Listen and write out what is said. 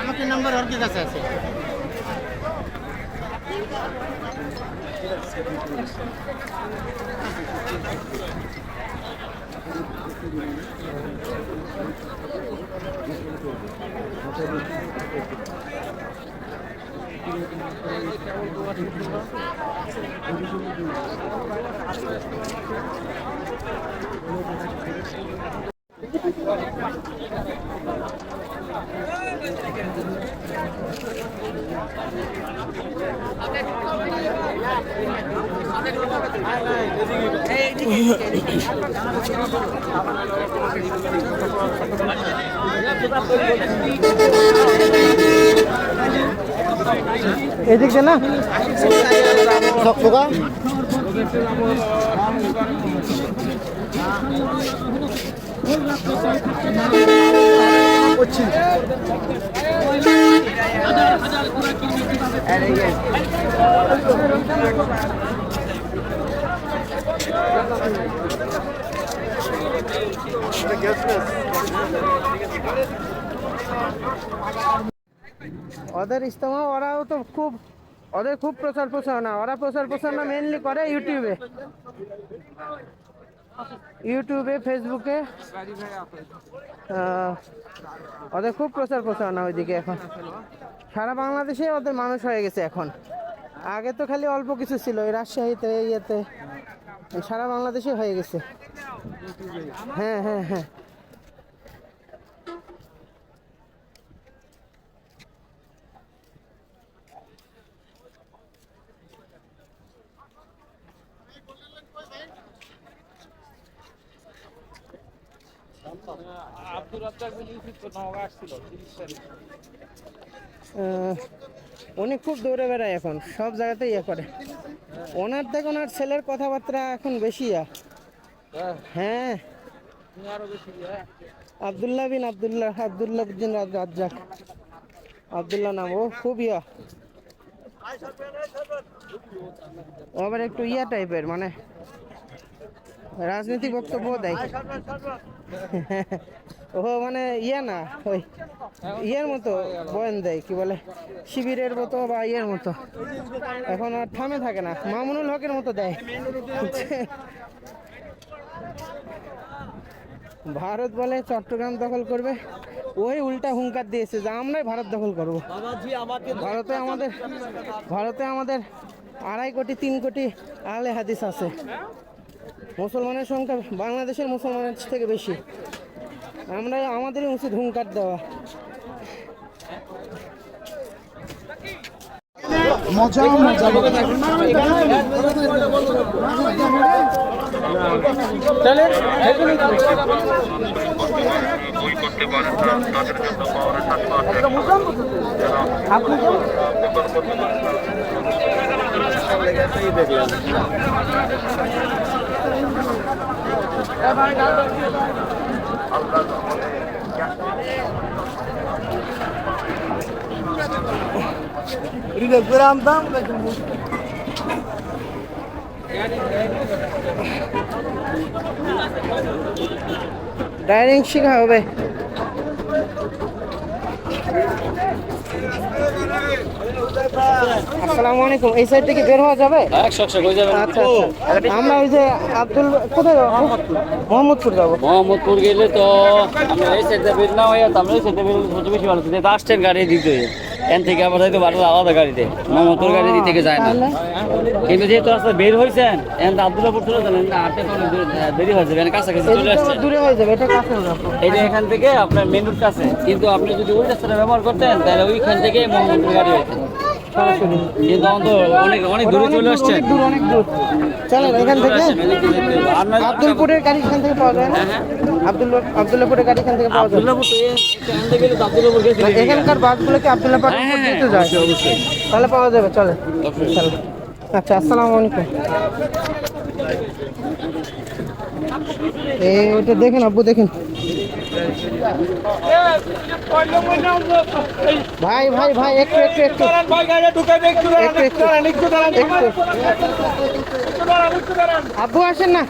আমাকে নাম্বার কি কাছে আছে? এদিক দিয়ে না? খোকা ওদের ইস্তমা ওরাও তো খুব, ওদের খুব প্রচার প্রচারণা। ওরা প্রচার প্রচারণা মেনলি করে ইউটিউবে ইউটিউবে ফেসবুকে ওদের খুব প্রচার প্রচারণা ওইদিকে এখন। সারা বাংলাদেশে ওদের মানুষ হয়ে গেছে এখন। আগে তো খালি অল্প কিছু ছিল, এই রাজশাহীতে ইয়েতে, সারা বাংলাদেশে হয়ে গেছে। হ্যাঁ হ্যাঁ হ্যাঁ। আব্দুর রাজ্জাক নিউজ তো নওগাঁ আসছিল তিরিশ তারিখ উনি খুব দৌড়ে বেড়ায় এখন, সব জায়গাতেই ইয়ে করে। ওনার দেখ ওনার ছেলের কথাবার্তা এখন বেশি হ্যাঁ। আবদুল্লাহ বিন আবদুল্লাহ আবদুল্লাহ বিন রাজ- রাজ্জাক। আবদুল্লাহ নাম, ও খুব ইয়া। আবার একটু ইয়া টাইপের মানে রাজনীতি বক্তব্য দেয়। ও মানে ইয়া না ওই ইয়ের মতো বয়ান দেয় কি বলে শিবিরের মতো বা ইয়ের মতো। এখন আর থামে থাকে না মামুনুল হকের মতো দেয়। ভারত বলে চট্টগ্রাম দখল করবে ওই উল্টা হুঙ্কার দিয়েছে যে আমরাই ভারত দখল করব। ভারতে আমাদের ভারতে আমাদের আড়াই কোটি তিন কোটি আহলে হাদিস আছে। মুসলমানের সংখ্যা বাংলাদেশের মুসলমানের থেকে বেশি। আমরা আমাদেরই উচিত হুঙ্কার দেওয়া। মজা পাওয়ার সাতশো আপনি ডাইনিং শিখা হবে। আসসালামু আলাইকুম। এই সাইড থেকে বের হওয়া যাবে? আচ্ছা আচ্ছা। আমরা ওই যে আব্দুল কোথায় যাব? মোহাম্মদপুর যাব। মোহাম্মদপুর গেলে তো আমরা এই সাইডে বের না হয়ে আমরা এই সাইডে বের সবচেয়ে বেশি ভালো আসছেন গাড়ি দিতে এন থেকে আবার হয়তো বারো আলাদা গাড়িতে। মোহাম্মদপুর গাড়ি থেকে যায় না। কিন্তু যেহেতু রাস্তা বের হয়েছেন এন আব্দুল্লাপুর চলে যাবেন অনেক দূর- হয়ে যাবে। কাছাকাছি চলে আসছে দূরে হয়ে যাবে এটা কাছে যে এখান থেকে আপনার মেন রোড কাছে। কিন্তু আপনি যদি ওই রাস্তাটা ব্যবহার করতেন তাহলে ওইখান থেকে মোহাম্মদপুর গাড়ি হয়েছে সরাসরি। কিন্তু এখন তো অনেক অনেক দূরে চলে আসছে। অনেক দূর অনেক দূর। চলেন এখান থেকে আব্দুলপুরের গাড়ি এখান থেকে পাওয়া যায় না? আব্দুল আব্দুল্লাপুরের গাড়ি এখান থেকে পাওয়া যায়। আব্দুল্লাপুর তো আব্দুল্লাপুর গেছি এখানকার বাসগুলো কি আব্দুল্লাহ পার্ক হ্যাঁ, হ্যাঁ, যেতে যায়? অবশ্যই। তাহলে পাওয়া যাবে চলে। আচ্ছা আসসালামু আলাইকুম। এই ওটা দেখেন আব্বু দেখেন। ভাই ভাই ভাই একটু একটু একটু। আব্বু আসেন না।